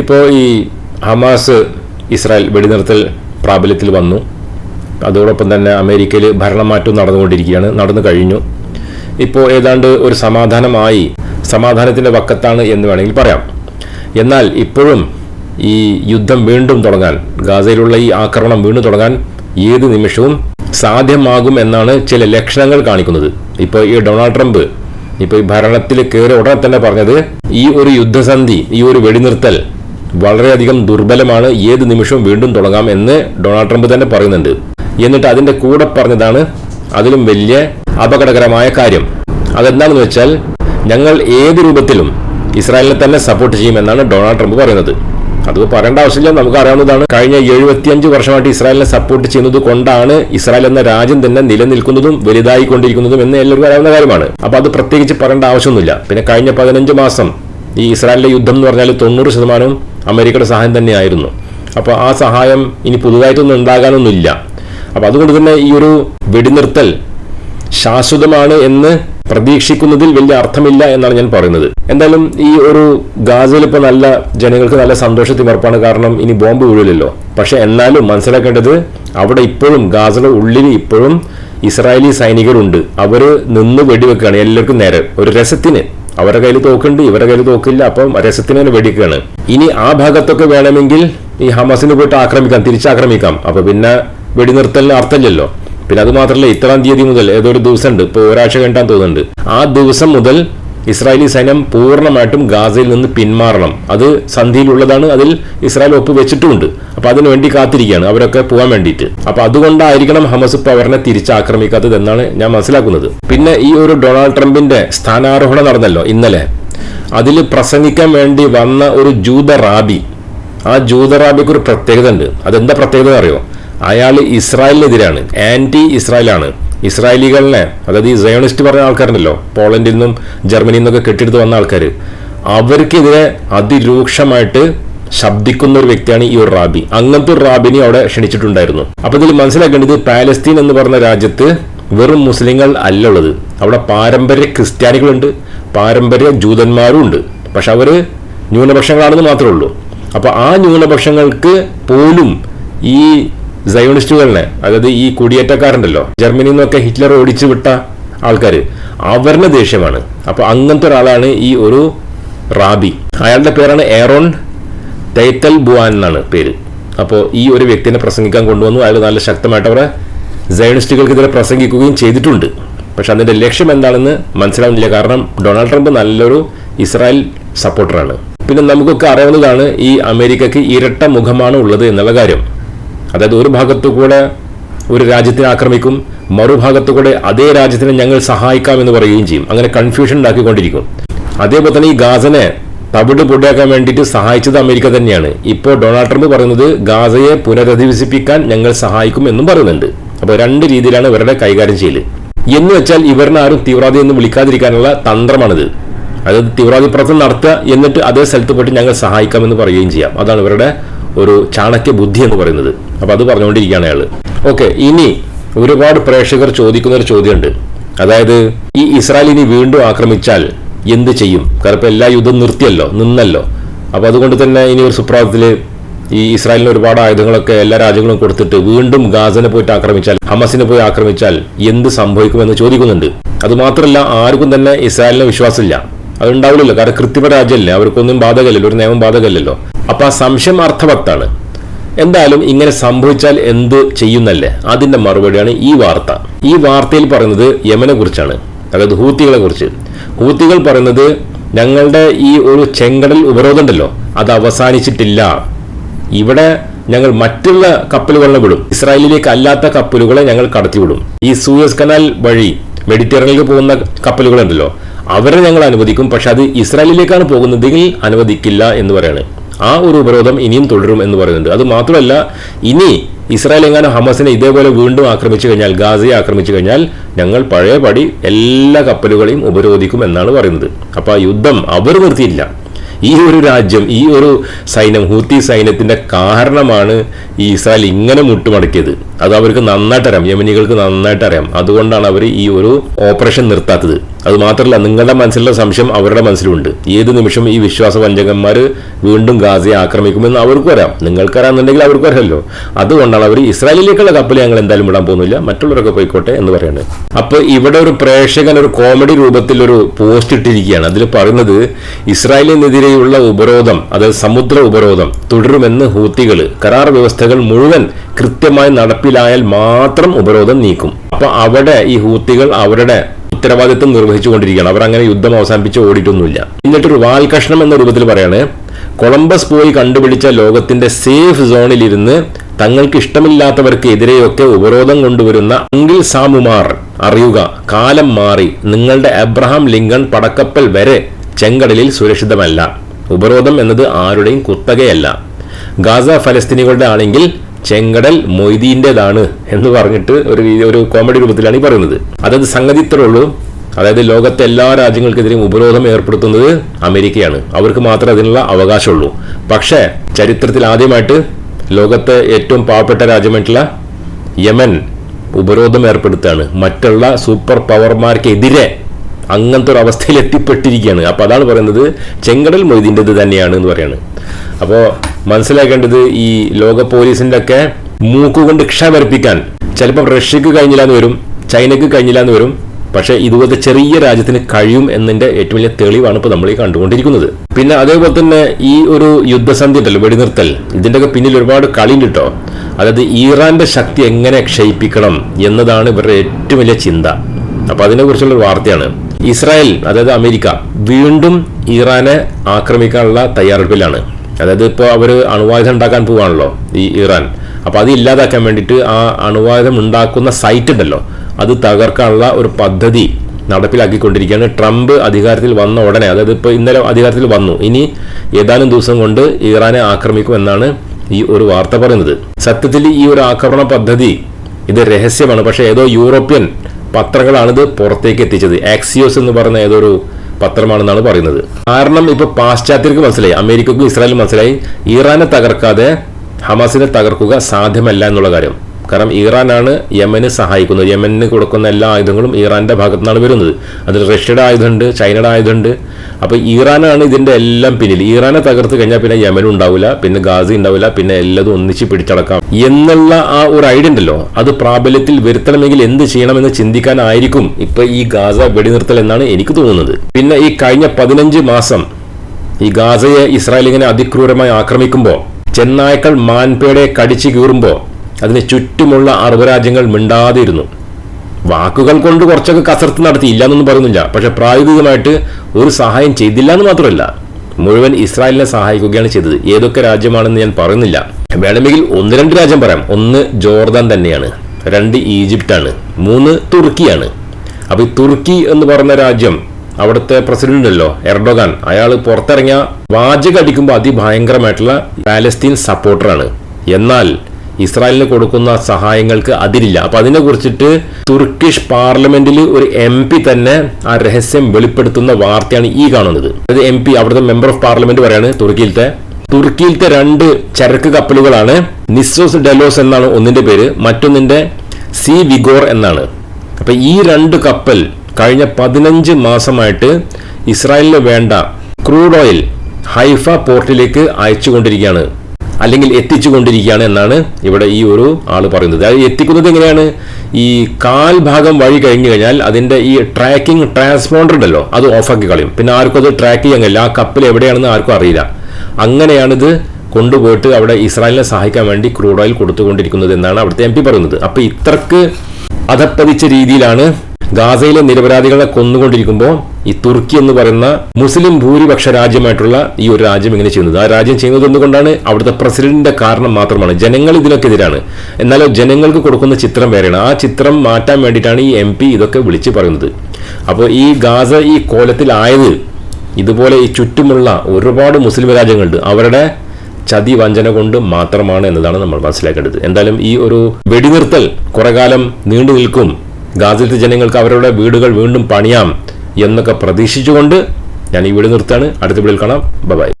ഇപ്പോൾ ഈ Hamas Israel വെടിനിർത്തൽ പ്രാബല്യത്തിൽ വന്നു. അതോടൊപ്പം തന്നെ അമേരിക്കയിൽ ഭരണമാറ്റം നടന്നുകൊണ്ടിരിക്കുകയാണ്. നടന്നു കഴിഞ്ഞു. ഇപ്പോൾ ഏതാണ്ട് ഒരു സമാധാനമായി സമാധാനത്തിന്റെ വക്കത്താണ് എന്ന് വേണമെങ്കിൽ പറയാം. എന്നാൽ ഇപ്പോഴും ഈ യുദ്ധം വീണ്ടും തുടങ്ങാൻ ഗാസയിലുള്ള ഈ ആക്രമണം വീണ്ടും തുടങ്ങാൻ ഏത് നിമിഷവും സാധ്യമാകും എന്നാണ് ചില ലക്ഷണങ്ങൾ കാണിക്കുന്നത്. ഇപ്പോൾ ഈ ഡൊണാൾഡ് ട്രംപ് ഇപ്പോൾ ഈ ഭരണത്തിൽ കയറി ഉടനെ തന്നെ പറഞ്ഞത് ഈ ഒരു യുദ്ധസന്ധി ഈ ഒരു വെടിനിർത്തൽ വളരെയധികം ദുർബലമാണ്. ഏത് നിമിഷവും വീണ്ടും തുടങ്ങാം എന്ന് ഡൊണാൾഡ് ട്രംപ് തന്നെ പറയുന്നുണ്ട്. എന്നിട്ട് അതിന്റെ കൂടെ പറഞ്ഞതാണ് അതിലും വലിയ അപകടകരമായ കാര്യം. അതെന്താണെന്ന് വെച്ചാൽ ഞങ്ങൾ ഏത് രൂപത്തിലും ഇസ്രായേലിനെ തന്നെ സപ്പോർട്ട് ചെയ്യുമെന്നാണ് ഡൊണാൾഡ് ട്രംപ് പറയുന്നത്. അത് പറയേണ്ട ആവശ്യമില്ല. നമുക്ക് അറിയാവുന്നതാണ് കഴിഞ്ഞ എഴുപത്തിയഞ്ച് വർഷമായിട്ട് ഇസ്രായേലിനെ സപ്പോർട്ട് ചെയ്യുന്നത് കൊണ്ടാണ് ഇസ്രായേൽ എന്ന രാജ്യം തന്നെ നിലനിൽക്കുന്നതും വലുതായിക്കൊണ്ടിരിക്കുന്നതും എന്ന് എല്ലാവർക്കും അറിയാവുന്ന കാര്യമാണ്. അപ്പൊ അത് പ്രത്യേകിച്ച് പറയേണ്ട ആവശ്യമൊന്നുമില്ല. പിന്നെ കഴിഞ്ഞ പതിനഞ്ച് മാസം ഈ ഇസ്രായേലിലെ യുദ്ധം എന്ന് പറഞ്ഞാൽ തൊണ്ണൂറ് ശതമാനവും അമേരിക്കയുടെ സഹായം തന്നെയായിരുന്നു. അപ്പോൾ ആ സഹായം ഇനി പുതുതായിട്ടൊന്നും ഉണ്ടാകാനൊന്നുമില്ല. അപ്പോൾ അതുകൊണ്ട് തന്നെ ഈ ഒരു വെടിനിർത്തൽ ശാശ്വതമാണ് എന്ന് പ്രതീക്ഷിക്കുന്നതിൽ വലിയ അർത്ഥമില്ല എന്നാണ് ഞാൻ പറയുന്നത്. എന്തായാലും ഈ ഒരു ഗാസയിൽ ഇപ്പോൾ നല്ല ജനങ്ങൾക്ക് നല്ല സന്തോഷത്തിമർപ്പാണ് കാരണം ഇനി ബോംബ് വീഴില്ലല്ലോ പക്ഷേ എന്നാലും മനസ്സിലാക്കേണ്ടത് അവിടെ ഇപ്പോഴും ഗാസയുടെ ഉള്ളിൽ ഇപ്പോഴും ഇസ്രായേലി സൈനികരുണ്ട്. അവർ നിന്ന് വെടിവെക്കുകയാണ്. എല്ലാവർക്കും നേരെ ഒരു രസത്തിന്. അവരുടെ കയ്യിൽ തോക്കുണ്ട് ഇവരുടെ കയ്യിൽ തോക്കില്ല അപ്പം രസത്തിന് തന്നെ വെടിക്കുകയാണ് ഇനി ആ ഭാഗത്തൊക്കെ വേണമെങ്കിൽ ഈ ഹമാസിന് പോയിട്ട് ആക്രമിക്കാം തിരിച്ചാക്രമിക്കാം. അപ്പൊ പിന്നെ വെടിനിർത്തലിന് അർത്ഥമില്ലല്ലോ. പിന്നെ അത് മാത്രമല്ല ഇത്രാം തീയതി മുതൽ ഏതോ ഒരു ദിവസം ഉണ്ട് ഇപ്പോൾ ഒരാഴ്ച കഴിഞ്ഞാൽ തോന്നുന്നുണ്ട്. ആ ദിവസം മുതൽ ഇസ്രായേലി സൈന്യം പൂർണമായിട്ടും ഗാസയിൽ നിന്ന് പിന്മാറണം. അത് സന്ധിയിലുള്ളതാണ് അതിൽ ഇസ്രായേൽ ഒപ്പ് വെച്ചിട്ടുമുണ്ട് അപ്പൊ അതിനുവേണ്ടി കാത്തിരിക്കുകയാണ് അവരൊക്കെ പോകാൻ വേണ്ടിയിട്ട്. അപ്പൊ അതുകൊണ്ടായിരിക്കണം ഹമസ് ഇപ്പൊ അവരെ തിരിച്ചാക്രമിക്കാത്തത് എന്നാണ് ഞാൻ മനസ്സിലാക്കുന്നത്. പിന്നെ ഈ ഒരു ഡൊണാൾഡ് ട്രംപിന്റെ സ്ഥാനാരോഹണം നടന്നല്ലോ ഇന്നലെ. അതിൽ പ്രസംഗിക്കാൻ വേണ്ടി വന്ന ഒരു ജൂത റാബി ആ ജൂത റാബിക്ക് ഒരു പ്രത്യേകത ഉണ്ട് അതെന്താ പ്രത്യേകത അറിയോ? അയാൾ ഇസ്രായേലിനെതിരാണ് ആന്റി ഇസ്രായേലാണ്. ഇസ്രായേലികളെ അതായത് ഈ സയോണിസ്റ്റ് പറഞ്ഞ ആൾക്കാരുണ്ടല്ലോ പോളണ്ടിൽ നിന്നും ജർമ്മനിയിൽ നിന്നൊക്കെ കെട്ടിയെടുത്ത് വന്ന ആൾക്കാർ അവർക്കെതിരെ അതിരൂക്ഷമായിട്ട് ശബ്ദിക്കുന്ന ഒരു വ്യക്തിയാണ് ഈ ഒരു റാബി. അങ്ങനത്തെ ഒരു റാബിനെ അവിടെ ക്ഷണിച്ചിട്ടുണ്ടായിരുന്നു. അപ്പൊ ഇതിൽ മനസ്സിലാക്കേണ്ടത് പാലസ്തീൻ എന്ന് പറഞ്ഞ രാജ്യത്ത് വെറും മുസ്ലിങ്ങൾ അല്ല ഉള്ളത് അവിടെ പാരമ്പര്യ ക്രിസ്ത്യാനികളുണ്ട് പാരമ്പര്യ ജൂതന്മാരും ഉണ്ട് പക്ഷെ അവർ ന്യൂനപക്ഷങ്ങളാണെന്ന് മാത്രമേ ഉള്ളൂ. അപ്പൊ ആ ന്യൂനപക്ഷങ്ങൾക്ക് പോലും ഈ സയോണിസ്റ്റുകളിനെ അതായത് ഈ കുടിയേറ്റക്കാരുണ്ടല്ലോ ജർമ്മനിയിൽ നിന്നൊക്കെ ഹിറ്റ്ലർ ഓടിച്ചു വിട്ട ആൾക്കാർ അവരുടെ ദേഷ്യമാണ്. അപ്പൊ അങ്ങനത്തെ ഒരാളാണ് ഈ ഒരു റാബി. അയാളുടെ പേരാണ് എറോൺ തൈത്തൽ ബുവാൻ എന്നാണ് പേര്. അപ്പോൾ ഈ ഒരു വ്യക്തിനെ പ്രസംഗിക്കാൻ കൊണ്ടുവന്നു. അയാൾ നല്ല ശക്തമായിട്ട് അവരെ സയണിസ്റ്റുകൾക്കെതിരെ പ്രസംഗിക്കുകയും ചെയ്തിട്ടുണ്ട്. പക്ഷെ അതിന്റെ ലക്ഷ്യം എന്താണെന്ന് മനസ്സിലാവുന്നില്ല. കാരണം ഡൊണാൾഡ് ട്രംപ് നല്ലൊരു ഇസ്രായേൽ സപ്പോർട്ടറാണ്. പിന്നെ നമുക്കൊക്കെ അറിയാവുന്നതാണ് ഈ അമേരിക്കയ്ക്ക് ഇരട്ട മുഖമാണ് ഉള്ളത് എന്നുള്ള കാര്യം. അതായത് ഒരു ഭാഗത്തു കൂടെ ഒരു രാജ്യത്തിനെ ആക്രമിക്കും മറുഭാഗത്തു കൂടെ അതേ രാജ്യത്തിനെ ഞങ്ങൾ സഹായിക്കാം എന്ന് പറയുകയും ചെയ്യും. അങ്ങനെ കൺഫ്യൂഷൻ ഉണ്ടാക്കിക്കൊണ്ടിരിക്കും. അതേപോലെ തന്നെ ഈ ഗാസനെ തവിട് പൊടിയാക്കാൻ വേണ്ടിയിട്ട് സഹായിച്ചത് അമേരിക്ക തന്നെയാണ്. ഇപ്പോൾ ഡൊണാൾഡ് ട്രംപ് പറയുന്നത് ഗാസയെ പുനരധിവസിപ്പിക്കാൻ ഞങ്ങൾ സഹായിക്കും എന്നും പറയുന്നുണ്ട്. അപ്പോൾ രണ്ട് രീതിയിലാണ് ഇവരുടെ കൈകാര്യം ചെയ്യൽ. എന്ന് വെച്ചാൽ ഇവരിനെ ആരും തീവ്രവാദി എന്ന് വിളിക്കാതിരിക്കാനുള്ള തന്ത്രമാണിത്. അതായത് തീവ്രവാദി പ്രവർത്തനം നടത്തുക എന്നിട്ട് അതേ സ്ഥലത്ത് പോയിട്ട് ഞങ്ങൾ സഹായിക്കാമെന്ന് പറയുകയും ചെയ്യാം. അതാണ് ഇവരുടെ ഒരു ചാണക്യ ബുദ്ധി എന്ന് പറയുന്നത്. അപ്പൊ അത് പറഞ്ഞുകൊണ്ടിരിക്കുകയാണ് അയാൾ ഓക്കെ ഇനി ഒരുപാട് പ്രേക്ഷകർ ചോദിക്കുന്ന ഒരു ചോദ്യമുണ്ട്. അതായത് ഈ ഇസ്രായേൽ ഇനി വീണ്ടും ആക്രമിച്ചാൽ എന്ത് ചെയ്യും? കാരണം ഇപ്പൊ എല്ലാ യുദ്ധം നിർത്തിയല്ലോ നിന്നല്ലോ. അപ്പോൾ അതുകൊണ്ട് തന്നെ ഇനി ഒരു സുപ്രഭാതത്തിൽ ഈ ഇസ്രായേലിന് ഒരുപാട് ആയുധങ്ങളൊക്കെ എല്ലാ രാജ്യങ്ങളും കൊടുത്തിട്ട് വീണ്ടും ഗാസനെ പോയിട്ട് ആക്രമിച്ചാൽ ഹമസിനെ പോയി ആക്രമിച്ചാൽ എന്ത് സംഭവിക്കുമെന്ന് ചോദിക്കുന്നുണ്ട്. അത് മാത്രമല്ല ആർക്കും തന്നെ ഇസ്രായേലിന് വിശ്വാസമില്ല. അതുണ്ടാവില്ലല്ലോ കാരണം കൃത്രിമ രാജ്യമല്ലേ. അവർക്കൊന്നും ബാധകമല്ലല്ലോ. ഒരു നിയമം ബാധകമല്ലല്ലോ. അപ്പോൾ ആ സംശയം അർത്ഥവത്താണ് എന്തായാലും ഇങ്ങനെ സംഭവിച്ചാൽ എന്ത് ചെയ്യുന്നല്ലേ? അതിന്റെ മറുപടിയാണ് ഈ വാർത്ത. ഈ വാർത്തയിൽ പറയുന്നത് യമനെ കുറിച്ചാണ്. അതായത് ഹൂത്തികളെ കുറിച്ച്. ഹൂത്തികൾ പറയുന്നത് ഞങ്ങളുടെ ഈ ഒരു ചെങ്കടൽ ഉപരോധം ഉണ്ടല്ലോ അത് അവസാനിച്ചിട്ടില്ല. ഇവിടെ ഞങ്ങൾ മറ്റുള്ള കപ്പലുകളെ വിടും. ഇസ്രായേലിലേക്ക് അല്ലാത്ത കപ്പലുകളെ ഞങ്ങൾ കടത്തിവിടും ഈ സൂയസ് കനാൽ വഴി മെഡിറ്ററേനിലേക്ക് പോകുന്ന കപ്പലുകളുണ്ടല്ലോ അവരെ ഞങ്ങൾ അനുവദിക്കും. പക്ഷെ അത് ഇസ്രായേലിലേക്കാണ് പോകുന്നതെങ്കിൽ അനുവദിക്കില്ല എന്ന് പറയാണ്. ആ ഒരു ഉപരോധം ഇനിയും തുടരും എന്ന് പറയുന്നുണ്ട്. അത് മാത്രമല്ല ഇനി ഇസ്രായേൽ എങ്ങാനും ഹമസിനെ ഇതേപോലെ വീണ്ടും ആക്രമിച്ചു കഴിഞ്ഞാൽ ഗാസയെ ആക്രമിച്ചു കഴിഞ്ഞാൽ ഞങ്ങൾ പഴയപടി എല്ലാ കപ്പലുകളെയും ഉപരോധിക്കും എന്നാണ് പറയുന്നത്. അപ്പോൾ ആ യുദ്ധം അവർ നിർത്തിയില്ല ഈ ഒരു രാജ്യം ഈ ഒരു സൈന്യം ഹൂത്തി സൈന്യത്തിന്റെ കാരണമാണ് ഈ ഇസ്രായേൽ ഇങ്ങനെ മുട്ടുമടക്കിയത്. അത് അവർക്ക് നന്നായിട്ട് അറിയാം. യമനികൾക്ക് നന്നായിട്ട് അറിയാം. അതുകൊണ്ടാണ് അവർ ഈ ഒരു ഓപ്പറേഷൻ നിർത്താത്തത്. അത് മാത്രമല്ല നിങ്ങളുടെ മനസ്സിലുള്ള സംശയം അവരുടെ മനസ്സിലുണ്ട്. ഏത് നിമിഷം ഈ വിശ്വാസ വഞ്ചകന്മാർ വീണ്ടും ഗാസയെ ആക്രമിക്കുമെന്ന് അവർക്ക് വരാം നിങ്ങൾക്കറിയാമെന്നുണ്ടെങ്കിൽ അവർക്ക് വരാമല്ലോ അതുകൊണ്ടാണ് അവർ ഇസ്രായേലിലേക്കുള്ള കപ്പൽ ഞങ്ങൾ എന്തായാലും വിടാൻ പോകുന്നില്ല. മറ്റുള്ളവരൊക്കെ പോയിക്കോട്ടെ എന്ന് പറയുന്നത് അപ്പോൾ ഇവിടെ ഒരു പ്രേക്ഷകൻ ഒരു കോമഡി രൂപത്തിൽ ഒരു പോസ്റ്റ് ഇട്ടിരിക്കുകയാണ്. അതിൽ പറയുന്നത് ഇസ്രായേലിനെതിരെയുള്ള ഉപരോധം അത് സമുദ്ര ഉപരോധം തുടരുമെന്ന് ഹൂത്തികൾ. കരാർ വ്യവസ്ഥകൾ മുഴുവൻ കൃത്യമായി നടപ്പിലായാൽ മാത്രം ഉപരോധം നീക്കും. അപ്പൊ അവിടെ ഈ ഹൂത്തികൾ അവരുടെ ഉത്തരവാദിത്വം നിർവഹിച്ചുകൊണ്ടിരിക്കുകയാണ്. അവർ അങ്ങനെ യുദ്ധം അവസാനിപ്പിച്ച് ഓടിയിട്ടൊന്നുമില്ല. എന്നിട്ടൊരു വാൽകഷ്ണം എന്ന രൂപത്തിൽ പറയാണ് കൊളംബസ് പോയി കണ്ടുപിടിച്ച ലോകത്തിന്റെ സേഫ് സോണിലിരുന്ന് തങ്ങൾക്ക് ഇഷ്ടമില്ലാത്തവർക്ക് എതിരെയൊക്കെ ഉപരോധം കൊണ്ടുവരുന്ന അങ്കിൾ സാമുമാർ അറിയുക. കാലം മാറി. നിങ്ങളുടെ അബ്രഹാം ലിങ്കൺ പടക്കപ്പൽ വരെ ചെങ്കടലിൽ സുരക്ഷിതമല്ല. ഉപരോധം എന്നത് ആരുടെയും കുത്തകയല്ല. ഗാസ ഫലസ്തീനികളുടെ ആണെങ്കിൽ ചെങ്കടൽ മൊയ്തീന്റെതാണ് എന്ന് പറഞ്ഞിട്ട് ഒരു ഒരു കോമഡി രൂപത്തിലാണ് ഈ പറയുന്നത്. അതായത് സംഗതി ഇത്രയുള്ളൂ അതായത് ലോകത്തെ എല്ലാ രാജ്യങ്ങൾക്കെതിരെയും ഉപരോധം ഏർപ്പെടുത്തുന്നത് അമേരിക്കയാണ്. അവർക്ക് മാത്രമേ അതിനുള്ള അവകാശമുള്ളൂ. പക്ഷേ ചരിത്രത്തിൽ ആദ്യമായിട്ട് ലോകത്തെ ഏറ്റവും പാവപ്പെട്ട രാജ്യമായിട്ടുള്ള യമൻ ഉപരോധം ഏർപ്പെടുത്തുകയാണ്. മറ്റുള്ള സൂപ്പർ പവർമാർക്കെതിരെ അങ്ങനത്തെ ഒരു അവസ്ഥയിൽ എത്തിപ്പെട്ടിരിക്കുകയാണ് അപ്പോൾ അതാണ് പറയുന്നത് ചെങ്കടൽ മൊയ്തീന്റെത് തന്നെയാണ് എന്ന് പറയാണ്. അപ്പോൾ മനസ്സിലാക്കേണ്ടത് ഈ ലോക പോലീസിന്റെ ഒക്കെ മൂക്കുകൊണ്ട് ക്ഷമരപ്പിക്കാൻ ചിലപ്പോൾ റഷ്യക്ക് കഴിഞ്ഞില്ല എന്ന് വരും ചൈനക്ക് കഴിഞ്ഞില്ല എന്ന് വരും പക്ഷേ ഇതുപോലത്തെ ചെറിയ രാജ്യത്തിന് കഴിയും എന്നതിന്റെ ഏറ്റവും വലിയ തെളിവാണ് ഇപ്പോൾ നമ്മൾ ഈ കണ്ടുകൊണ്ടിരിക്കുന്നത്. പിന്നെ അതേപോലെ തന്നെ ഈ ഒരു യുദ്ധസന്ധി ഉണ്ടല്ലോ വെടിനിർത്തൽ. ഇതിന്റെയൊക്കെ പിന്നിൽ ഒരുപാട് കളിയുണ്ട് കേട്ടോ. അതായത് ഈറാന്റെ ശക്തി എങ്ങനെ ക്ഷയിപ്പിക്കണം എന്നതാണ് ഇവരുടെ ഏറ്റവും വലിയ ചിന്ത. അപ്പോൾ അതിനെക്കുറിച്ചുള്ള വാർത്തയാണ്. ഇസ്രായേൽ അതായത് അമേരിക്ക വീണ്ടും ഇറാനെ ആക്രമിക്കാനുള്ള തയ്യാറെടുപ്പിലാണ്. അതായത് ഇപ്പോൾ അവർ അണുവായുധം ഉണ്ടാക്കാൻ പോവാണല്ലോ ഈ ഇറാൻ. അപ്പോൾ അത് ഇല്ലാതാക്കാൻ വേണ്ടിയിട്ട് ആ അണുവായുധം ഉണ്ടാക്കുന്ന സൈറ്റ് ഉണ്ടല്ലോ. അത് തകർക്കാനുള്ള ഒരു പദ്ധതി നടപ്പിലാക്കിക്കൊണ്ടിരിക്കുകയാണ്. ട്രംപ് അധികാരത്തിൽ വന്ന ഉടനെ അതായത് ഇപ്പോൾ ഇന്നലെ അധികാരത്തിൽ വന്നു. ഇനി ഏതാനും ദിവസം കൊണ്ട് ഇറാനെ ആക്രമിക്കുമെന്നാണ് ഈ ഒരു വാർത്ത പറയുന്നത്. സത്യത്തിൽ ഈ ഒരു ആക്രമണ പദ്ധതി ഇത് രഹസ്യമാണ്. പക്ഷേ ഏതോ യൂറോപ്യൻ പത്രങ്ങളാണിത് പുറത്തേക്ക് എത്തിച്ചത് ആക്സിയോസ് എന്ന് പറയുന്ന ഏതൊരു പത്രമാണെന്നാണ് പറയുന്നത്. കാരണം ഇപ്പൊ പാശ്ചാത്യർക്ക് മനസ്സിലായി. അമേരിക്കക്കും ഇസ്രായേലും മനസ്സിലായി. ഇറാനെ തകർക്കാതെ ഹമാസിനെ തകർക്കുക സാധ്യമല്ല എന്നുള്ള കാര്യം. കാരണം ഇറാനാണ് യമന് സഹായിക്കുന്നത്. യമന് കൊടുക്കുന്ന എല്ലാ ആയുധങ്ങളും ഇറാന്റെ ഭാഗത്തു നിന്നാണ് വരുന്നത്. അതിൽ റഷ്യയുടെ ആയുധമുണ്ട് ചൈനയുടെ ആയുധമുണ്ട്. അപ്പോൾ ഇറാനാണ് ഇതിന്റെ എല്ലാം പിന്നിൽ. ഇറാനെ തകർത്ത് കഴിഞ്ഞാൽ പിന്നെ യമനും ഉണ്ടാവില്ല പിന്നെ ഗാസി ഉണ്ടാവില്ല പിന്നെ എല്ലാതും ഒന്നിച്ച് പിടിച്ചടക്കാം. എന്നുള്ള ആ ഒരു ഐഡിയ ഉണ്ടല്ലോ. അത് പ്രാബല്യത്തിൽ വരുത്തണമെങ്കിൽ എന്ത് ചെയ്യണമെന്ന് ചിന്തിക്കാനായിരിക്കും ഇപ്പൊ ഈ ഗാസ വെടിനിർത്തൽ എന്നാണ് എനിക്ക് തോന്നുന്നത്. പിന്നെ ഈ കഴിഞ്ഞ പതിനഞ്ച് മാസം ഈ ഗാസയെ ഇസ്രായേൽ ഇങ്ങനെ അതിക്രൂരമായി ആക്രമിക്കുമ്പോൾ ചെന്നായ്ക്കൾ മാൻപേടെ കടിച്ചു കീറുമ്പോൾ അതിന് ചുറ്റുമുള്ള അറബ് രാജ്യങ്ങൾ മിണ്ടാതിരുന്നു. വാക്കുകൾ കൊണ്ട് കുറച്ചൊക്കെ കസർത്ത് നടത്തി ഇല്ല എന്നൊന്നും പറയുന്നില്ല. പക്ഷെ പ്രായോഗികമായിട്ട് ഒരു സഹായം ചെയ്തില്ല എന്ന് മാത്രമല്ല മുഴുവൻ ഇസ്രായേലിനെ സഹായിക്കുകയാണ് ചെയ്തത്. ഏതൊക്കെ രാജ്യമാണെന്ന് ഞാൻ പറയുന്നില്ല. വേണമെങ്കിൽ ഒന്ന് രണ്ട് രാജ്യം പറയാം. ഒന്ന് ജോർദാൻ തന്നെയാണ് രണ്ട് ഈജിപ്റ്റാണ് മൂന്ന് തുർക്കിയാണ്. അപ്പോൾ ഈ തുർക്കി എന്ന് പറഞ്ഞ രാജ്യം അവിടുത്തെ പ്രസിഡന്റ് ഉണ്ടല്ലോ എർഡോഗാൻ അയാൾ പുറത്തിറങ്ങിയ വാചകടിക്കുമ്പോൾ അതിഭയങ്കരമായിട്ടുള്ള പാലസ്തീൻ സപ്പോർട്ടറാണ്. എന്നാൽ ഇസ്രായേലിന് കൊടുക്കുന്ന സഹായങ്ങൾക്ക് അതിരില്ല. അപ്പൊ അതിനെ കുറിച്ചിട്ട് തുർക്കിഷ് പാർലമെന്റിൽ ഒരു എം പി തന്നെ ആ രഹസ്യം വെളിപ്പെടുത്തുന്ന വാർത്തയാണ് ഈ കാണുന്നത്. അതായത് എം പി അവിടുത്തെ മെമ്പർ ഓഫ് പാർലമെന്റ് പറയാണ് തുർക്കിയിലത്തെ തുർക്കിയിലത്തെ രണ്ട് ചരക്ക് കപ്പലുകളാണ് നിസോസ് ഡെലോസ് എന്നാണ് ഒന്നിന്റെ പേര് മറ്റൊന്നിന്റെ സി വിഗോർ എന്നാണ്. അപ്പൊ ഈ രണ്ട് കപ്പൽ കഴിഞ്ഞ പതിനഞ്ച് മാസമായിട്ട് ഇസ്രായേലിന് വേണ്ട ക്രൂഡ് ഓയിൽ ഹൈഫ പോർട്ടിലേക്ക് അയച്ചുകൊണ്ടിരിക്കുകയാണ്. അല്ലെങ്കിൽ എത്തിച്ചുകൊണ്ടിരിക്കുകയാണ് എന്നാണ് ഇവിടെ ഈ ഒരു ആൾ പറയുന്നത്. അത് എത്തിക്കുന്നത് എങ്ങനെയാണ്? ഈ കാൽ ഭാഗം വഴി കഴിഞ്ഞു കഴിഞ്ഞാൽ അതിന്റെ ഈ ട്രാക്കിംഗ് ട്രാൻസ്പോണ്ടർ ഉണ്ടല്ലോ അത് ഓഫാക്കി കളയും. പിന്നെ ആർക്കും അത് ട്രാക്ക് ചെയ്യാൻ കഴിയില്ല. ആ കപ്പൽ എവിടെയാണെന്ന് ആർക്കും അറിയില്ല. അങ്ങനെയാണിത് കൊണ്ടുപോയിട്ട് അവിടെ ഇസ്രായേലിനെ സഹായിക്കാൻ വേണ്ടി ക്രൂഡ് ഓയിൽ കൊടുത്തുകൊണ്ടിരിക്കുന്നത് എന്നാണ് അവിടുത്തെ എം പി പറയുന്നത്. അപ്പോൾ ഇത്രക്ക് അധപ്പതിച്ച രീതിയിലാണ് ഗാസയിലെ നിരപരാധികളെ കൊന്നുകൊണ്ടിരിക്കുമ്പോൾ ഈ തുർക്കി എന്ന് പറയുന്ന മുസ്ലിം ഭൂരിപക്ഷ രാജ്യമായിട്ടുള്ള ഈ ഒരു രാജ്യം ഇങ്ങനെ ചെയ്യുന്നത്. ആ രാജ്യം ചെയ്യുന്നത് എന്തുകൊണ്ടാണ്? അവിടുത്തെ പ്രസിഡന്റിന്റെ കാരണം മാത്രമാണ്. ജനങ്ങൾ ഇതിനൊക്കെ എതിരാണ് എന്നാലോ ജനങ്ങൾക്ക് കൊടുക്കുന്ന ചിത്രം വേറെയാണ്. ആ ചിത്രം മാറ്റാൻ വേണ്ടിയിട്ടാണ് ഈ എം ഇതൊക്കെ വിളിച്ചു പറയുന്നത്. അപ്പോൾ ഈ ഗാസ ഈ കോലത്തിലായത് ഇതുപോലെ ഈ ചുറ്റുമുള്ള ഒരുപാട് മുസ്ലിം രാജ്യങ്ങളുണ്ട്. അവരുടെ ചതി വഞ്ചന കൊണ്ട് മാത്രമാണ് എന്നതാണ് നമ്മൾ മനസ്സിലാക്കേണ്ടത്. എന്തായാലും ഈ ഒരു വെടിനിർത്തൽ കുറെ കാലം നീണ്ടു നിൽക്കും. ഗാസിലത്തെ ജനങ്ങൾക്ക് അവരുടെ വീടുകൾ വീണ്ടും പണിയാം എന്നൊക്കെ പ്രതീക്ഷിച്ചുകൊണ്ട് ഞാൻ ഈ വീട് നിർത്താണ് അടുത്ത വീഡിയോയിൽ കാണാം. ബൈ